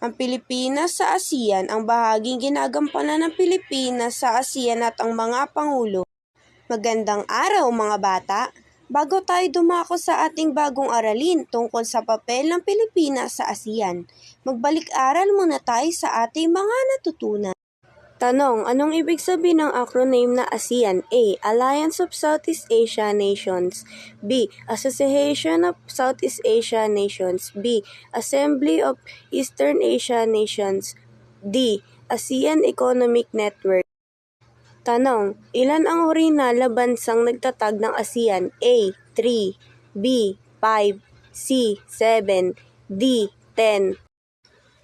Ang Pilipinas sa ASEAN ang bahaging ginagampanan ng Pilipinas sa ASEAN at ang mga pangulo. Magandang araw mga bata! Bago tayo dumako sa ating bagong aralin tungkol sa papel ng Pilipinas sa ASEAN, magbalik-aral muna tayo sa ating mga natutunan. Tanong, anong ibig sabihin ng acronym na ASEAN? A. Alliance of Southeast Asia Nations B. Association of Southeast Asia Nations B. Assembly of Eastern Asia Nations D. ASEAN Economic Network Tanong, ilan ang uri na labansang nagtatag ng ASEAN? A. 3 B. 5 C. 7 D. 10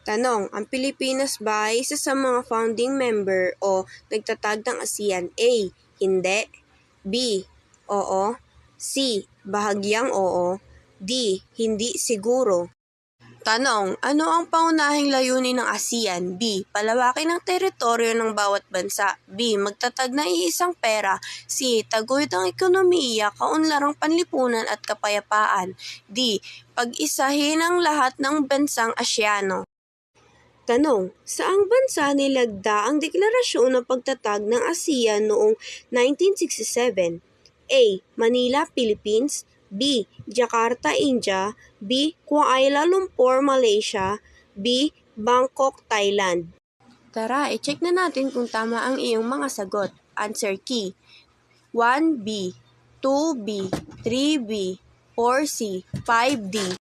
Tanong, ang Pilipinas ba ay isa sa mga founding member o nagtatag ng ASEAN? A. Hindi. B. Oo. C. Bahagyang oo. D. Hindi siguro. Tanong, ano ang paunahing layunin ng ASEAN? B. Palawakin ang teritoryo ng bawat bansa. B. Magtatag ng iisang pera. C. Taguyod ang ekonomiya, kaunlarang panlipunan at kapayapaan. D. Pag-isahin ang lahat ng bansang Asyano. Tanong, saang bansa nilagda ang deklarasyon ng pagtatag ng ASEAN noong 1967? A. Manila, Philippines B. Jakarta, India B. Kuala Lumpur, Malaysia B. Bangkok, Thailand Tara, i-check na natin kung tama ang iyong mga sagot. Answer key 1B 2B 3B 4C 5D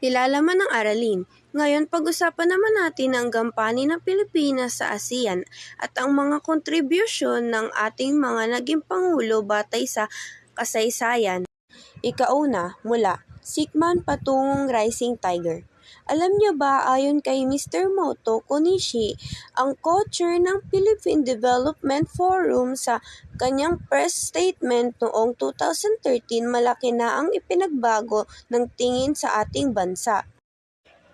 Nilalaman ng aralin. Ngayon, pag-usapan naman natin ang gampanin ng Pilipinas sa ASEAN at ang mga kontribusyon ng ating mga naging pangulo batay sa kasaysayan. Ikauna, mula Sikman patungong Rising Tiger. Alam niyo ba ayon kay Mr. Moto Konishi, ang co-chair ng Philippine Development Forum sa kanyang press statement noong 2013 malaki na ang ipinagbago ng tingin sa ating bansa.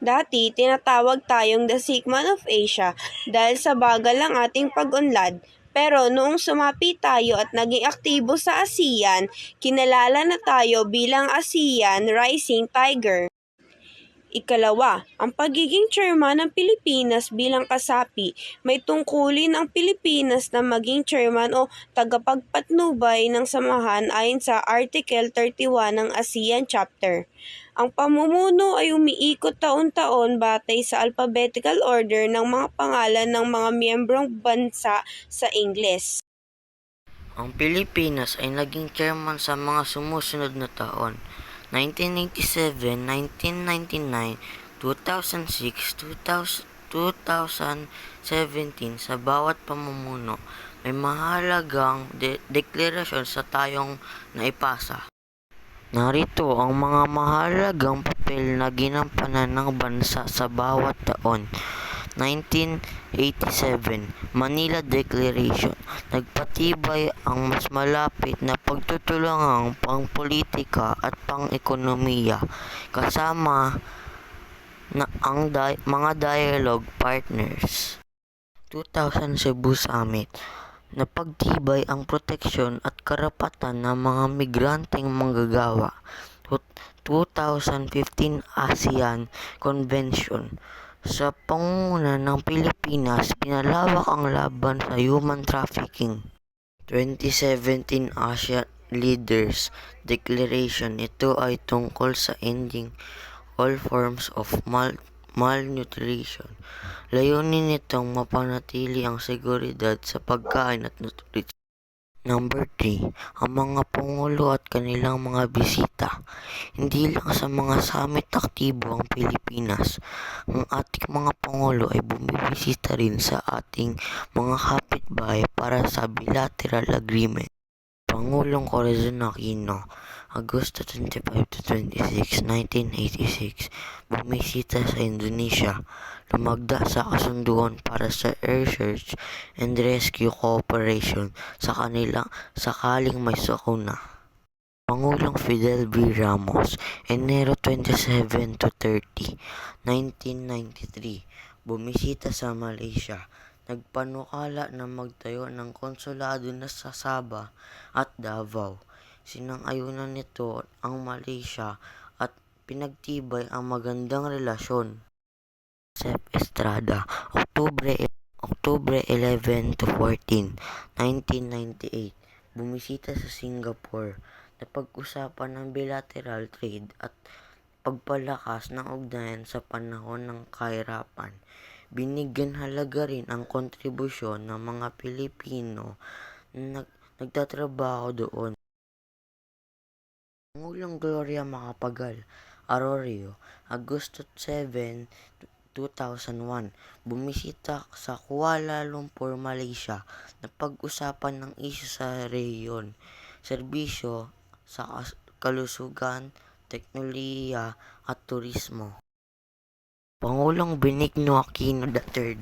Dati, tinatawag tayong the Sigman of Asia dahil sa bagal ang ating pag-unlad. Pero noong sumapi tayo at naging aktibo sa ASEAN, kinalala na tayo bilang ASEAN Rising Tiger. Ikalawa, ang pagiging chairman ng Pilipinas bilang kasapi, may tungkulin ang Pilipinas na maging chairman o tagapagpatnubay ng samahan ayon sa Article 31 ng ASEAN Chapter. Ang pamumuno ay umiikot taon-taon batay sa alphabetical order ng mga pangalan ng mga miyembrong bansa sa Ingles. Ang Pilipinas ay naging chairman sa mga sumusunod na taon. 1987, 1999, 2006, 2000, 2017 sa bawat pamumuno may mahalagang de- deklarasyon sa tayong naipasa. Narito ang mga mahalagang papel na ginampanan ng bansa sa bawat taon. 1987 Manila Declaration nagpatibay ang mas malapit na pagtutulungang pangpolitika at pang-ekonomiya kasama na ang di- mga dialogue partners. 2000 Cebu Summit napagtibay ang proteksyon at karapatan ng mga migranteng manggagawa. 2015 ASEAN Convention sa pangunguna ng Pilipinas, pinalawak ang laban sa human trafficking. 2017 ASEAN Leaders Declaration. Ito ay tungkol sa ending all forms of mal malnutrition. Layunin nitong mapanatili ang seguridad sa pagkain at nutrisyon. Number 3, ang mga pangulo at kanilang mga bisita. Hindi lang sa mga summit aktibo ang Pilipinas. Ang ating mga pangulo ay bumibisita rin sa ating mga kapitbahay para sa bilateral agreement. Pangulong Corazon Aquino, Agosto 25 to 26, 1986, bumisita sa Indonesia, lumagda sa kasunduan para sa air search and rescue cooperation sa kanila sakaling may sakuna. Pangulong Fidel B. Ramos, Enero 27 to 30, 1993, bumisita sa Malaysia, nagpanukala na magtayo ng konsulado na sa Sabah at Davao. Sinang-ayunan nito ang Malaysia at pinagtibay ang magandang relasyon Joseph Estrada, Oktubre, Oktubre 11 to 14, 1998. Bumisita sa Singapore. Napag-usapan ng bilateral trade at pagpalakas ng ugnayan sa panahon ng kahirapan. Binigyan halaga rin ang kontribusyon ng mga Pilipino na nag- nagtatrabaho doon. Pangulong Gloria Macapagal, Arroyo, Agosto 7, 2001. Bumisita sa Kuala Lumpur, Malaysia. Napag-usapan ng isyu sa rehiyon, serbisyo sa kalusugan, teknolohiya at turismo. Pangulong Benigno Aquino III,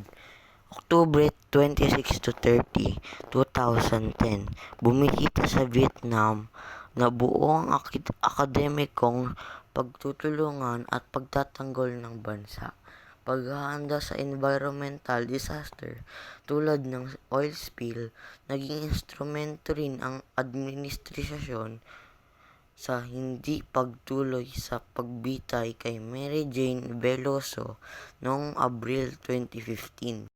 Oktubre 26 to 30, 2010. Bumisita sa Vietnam na buo ang akid- akademikong pagtutulungan at pagtatanggol ng bansa. Paghahanda sa environmental disaster tulad ng oil spill, naging instrumento rin ang administrasyon sa hindi pagtuloy sa pagbitay kay Mary Jane Veloso noong Abril 2015.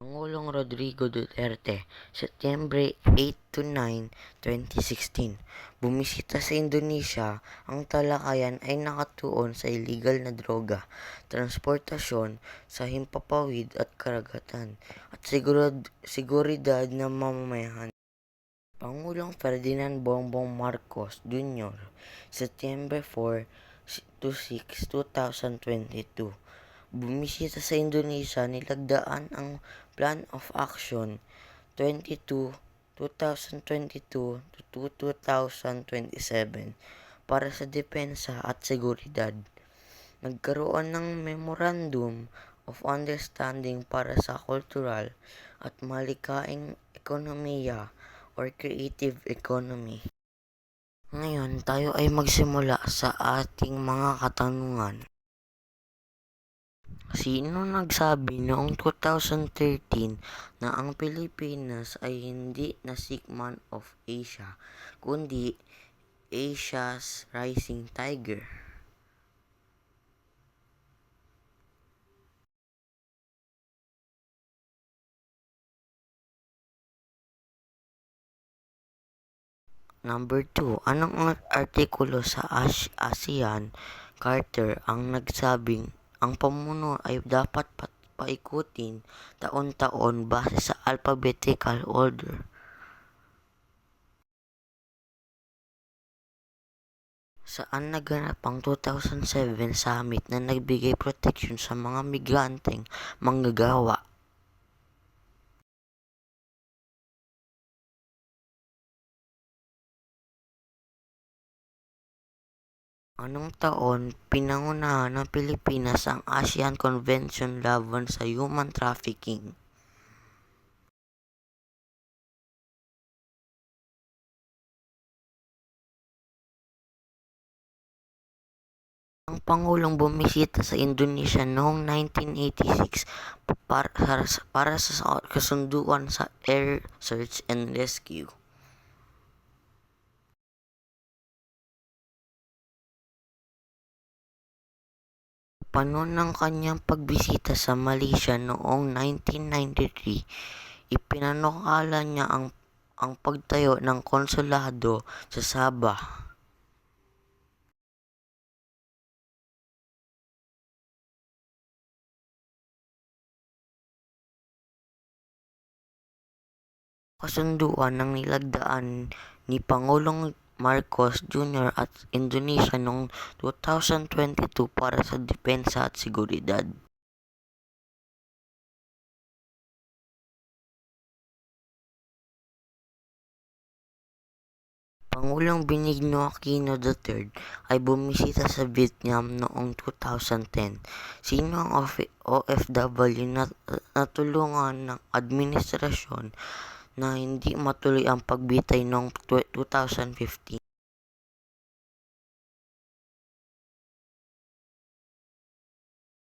Pangulong Rodrigo Duterte, Setyembre 8 to 9, 2016. Bumisita sa Indonesia, ang talakayan ay nakatuon sa illegal na droga, transportasyon sa himpapawid at karagatan, at sigurad, seguridad ng mamamayan. Pangulong Ferdinand Bongbong Marcos Jr., Setyembre 4 to 6, 2022. Bumisita sa Indonesia, nilagdaan ang Plan of Action 22 2022 to 2027 para sa depensa at seguridad. Nagkaroon ng Memorandum of Understanding para sa kultural at malikaing ekonomiya or creative economy. Ngayon, tayo ay magsimula sa ating mga katanungan. Sino nagsabi noong 2013 na ang Pilipinas ay hindi na Sigman of Asia, kundi Asia's Rising Tiger? Number 2, anong ar- artikulo sa As- ASEAN Charter ang nagsabing ang pamuno ay dapat pat- paikutin taon-taon base sa alphabetical order? Saan naganap ang 2007 summit na nagbigay proteksyon sa mga migranteng manggagawa? Anong taon pinangunahan ng Pilipinas ang ASEAN Convention laban sa human trafficking? Ang Pangulong bumisita sa Indonesia noong 1986 para, para sa kasunduan sa Air Search and Rescue. Panon ng kanyang pagbisita sa Malaysia noong 1993, ipinanukala niya ang, ang pagtayo ng konsulado sa Sabah. Kasunduan ng nilagdaan ni Pangulong Marcos Jr. at Indonesia noong 2022 para sa depensa at seguridad. Pangulong Benigno Aquino III ay bumisita sa Vietnam noong 2010. Sino ang OF- OFW na natulungan ng administrasyon na hindi matuloy ang pagbitay noong tw- 2015?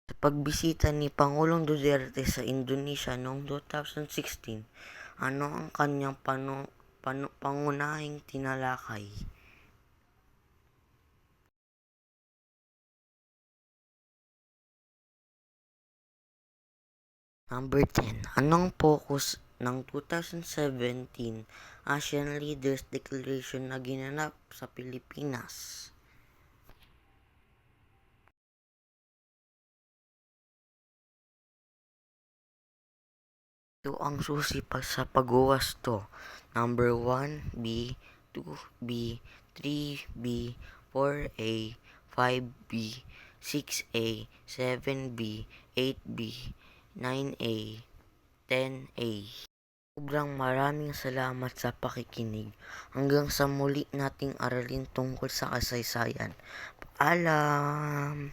Sa pagbisita ni Pangulong Duterte sa Indonesia noong 2016, ano ang kanyang panu- panu- pangunahing tinalakay? Number 10. Anong focus ng 2017 ASEAN Leaders Declaration na ginanap sa Pilipinas? Ito ang susi pa sa pagwawasto. Number 1, B, 2B, 3B, 4A, 5B, 6A, 7B, 8B, 9A, 10A. Sobrang maraming salamat sa pakikinig. Hanggang sa muli nating aralin tungkol sa kasaysayan. Paalam!